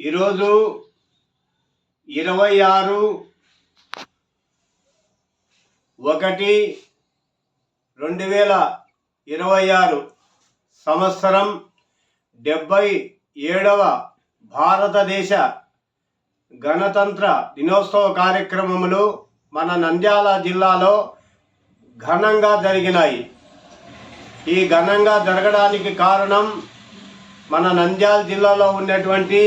ఈరోజు ఇరవై ఆరు ఒకటి రెండు వేల ఇరవై ఆరు సంవత్సరం డెబ్బై ఏడవ భారతదేశ గణతంత్ర దినోత్సవ కార్యక్రమములు మన నంద్యాల జిల్లాలో ఘనంగా జరిగినాయి. ఈ ఘనంగా జరగడానికి కారణం మన నంద్యాల జిల్లాలో ఉన్నటువంటి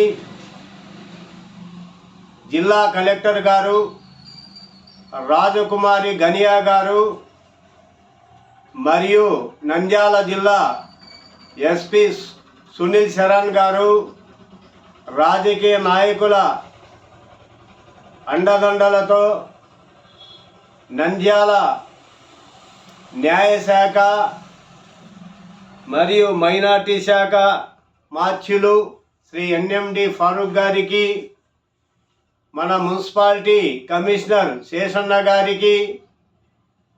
జిల్లా కలెక్టర్ గారు రాజకుమారి గనియా గారు మరియు నంద్యాల జిల్లా ఎస్పి సునీల్ శరణ్ గారు రాజకీయ నాయకుల అండదండలతో నంద్యాల న్యాయశాఖ మరియు మైనార్టీ శాఖ మార్చులు శ్రీ ఎన్ఎండి ఫారూక్ గారికి మన మున్సిపాలిటీ కమిషనర్ శేషన్న గారికి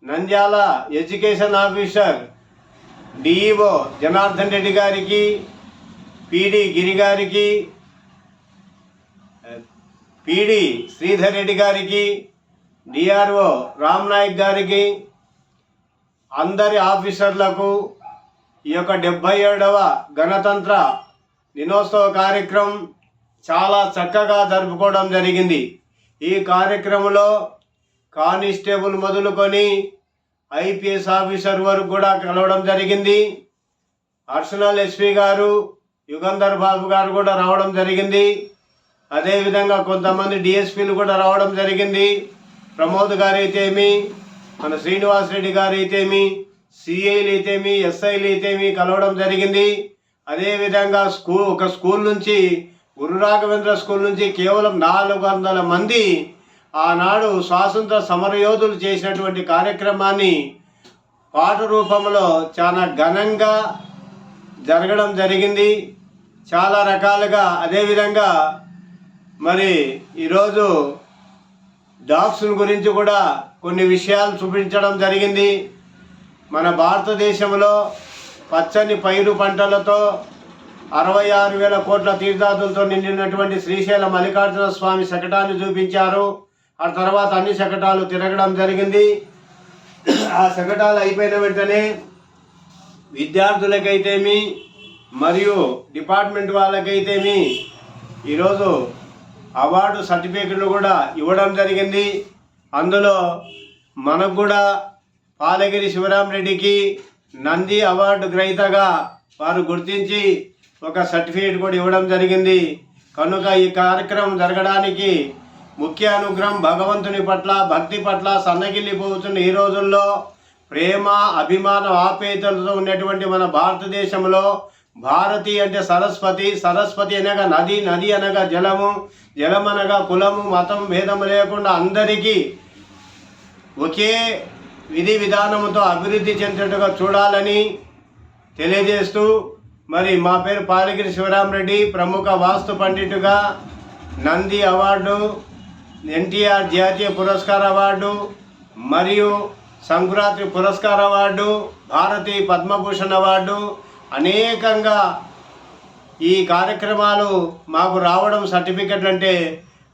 Nandyal education officer DEO Janardhan Reddy గారికి పిడి గిరి గారికి పిడి శ్రీధర్ రెడ్డి గారికి డిఆర్ఓ రామ్ నాయక్ గారికి అందరి ఆఫీసర్లకు ఈ యొక్క డెబ్భై ఏడవ గణతంత్ర దినోత్సవ కార్యక్రమం చాలా చక్కగా జరుపుకోవడం జరిగింది. ఈ కార్యక్రమంలో కానిస్టేబుల్ మొదలుకొని ఐపీఎస్ ఆఫీసర్ వరకు కూడా కలవడం జరిగింది. అర్సనల్ ఎస్పీ గారు యుగంధర్ బాబు గారు కూడా రావడం జరిగింది. అదేవిధంగా కొంతమంది డిఎస్పీలు కూడా రావడం జరిగింది. ప్రమోద్ గారు అయితేమి మన శ్రీనివాస్ రెడ్డి గారు అయితేమి సిఐలు అయితేమి ఎస్ఐలు అయితేమి కలవడం జరిగింది. అదేవిధంగా స్కూల్ ఒక స్కూల్ నుంచి గురు రాఘవేంద్ర స్కూల్ నుంచి కేవలం నాలుగు వందల మంది ఆనాడు స్వాతంత్ర సమరయోధులు చేసినటువంటి కార్యక్రమాన్ని పాట రూపంలో చాలా ఘనంగా జరగడం జరిగింది. చాలా రకాలుగా అదేవిధంగా మరి ఈరోజు డాగ్స్ గురించి కూడా కొన్ని విషయాలు చూపించడం జరిగింది. మన భారతదేశంలో పచ్చని పైరు పంటలతో అరవై ఆరు వేల కోట్ల తీర్థాదులతో నిండినటువంటి శ్రీశైల మల్లికార్జున స్వామి శకటాన్ని చూపించారు. ఆ తర్వాత అన్ని శకటాలు తిరగడం జరిగింది. ఆ శకటాలు అయిపోయిన వెంటనే విద్యార్థులకైతేమి మరియు డిపార్ట్మెంట్ వాళ్ళకైతేమి ఈరోజు అవార్డు సర్టిఫికెట్లు కూడా ఇవ్వడం జరిగింది. అందులో మనకు కూడా పాలగిరి శివరామరెడ్డికి నంది అవార్డు గ్రహీతగా వారు గుర్తించి ఒక సర్టిఫికేట్ కూడా ఇవ్వడం జరిగింది. కనుక ఈ కార్యక్రమం జరగడానికి ముఖ్య అనుగ్రహం భగవంతుని పట్ల భక్తి పట్ల సన్నగిల్లిపోతున్న ఈ రోజుల్లో ప్రేమ అభిమాన ఆప్యాయతలతో ఉన్నటువంటి మన భారతదేశంలో భారతి అంటే సరస్వతి సరస్వతి అనగా నది నది అనగా జలము జలం అనగా కులము మతం భేదము లేకుండా అందరికీ ఒకే విధి విధానముతో అభివృద్ధి చెందేట్టుగా చూడాలని తెలియజేస్తూ మరి మా పేరు పాలగిరి శివరామరెడ్డి ప్రముఖ వాస్తు పండితుగా నంది అవార్డు ఎన్టీఆర్ జాతీయ పురస్కార అవార్డు మరియు సంక్రాంతి పురస్కార అవార్డు భారతీ పద్మభూషణ్ అవార్డు అనేకంగా ఈ కార్యక్రమాలు మాకు రావడం సర్టిఫికెట్లు అంటే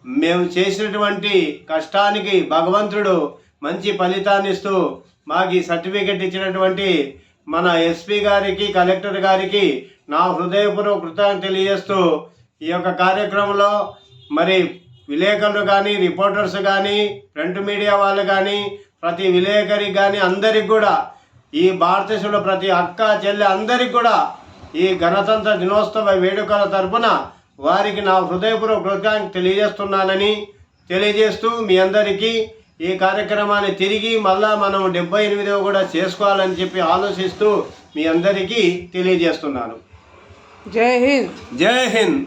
మేము చేసినటువంటి కష్టానికి భగవంతుడు మంచి ఫలితాన్ని ఇస్తూ మాకు ఈ సర్టిఫికెట్ ఇచ్చినటువంటి మన ఎస్పీ గారికి కలెక్టర్ గారికి నా హృదయపూర్వక కృతజ్ఞత తెలియజేస్తూ ఈ యొక్క కార్యక్రమంలో మరి విలేకరులు కానీ రిపోర్టర్స్ కానీ ప్రింట్ మీడియా వాళ్ళు కానీ ప్రతి విలేకరికి కానీ అందరికి కూడా ఈ భారతదేశంలో ప్రతి అక్క చెల్లె అందరికి కూడా ఈ గణతంత్ర దినోత్సవ వేడుకల తరపున వారికి నా హృదయపూర్వక కృతజ్ఞత తెలియజేస్తున్నానని తెలియజేస్తూ మీ అందరికీ ఈ కార్యక్రమాన్ని తిరిగి మళ్ళా మనం డెబ్బై ఎనిమిదవ కూడా చేసుకోవాలని చెప్పి ఆలోచిస్తూ మీ అందరికీ తెలియజేస్తున్నాను. జై హింద్. జై హింద్.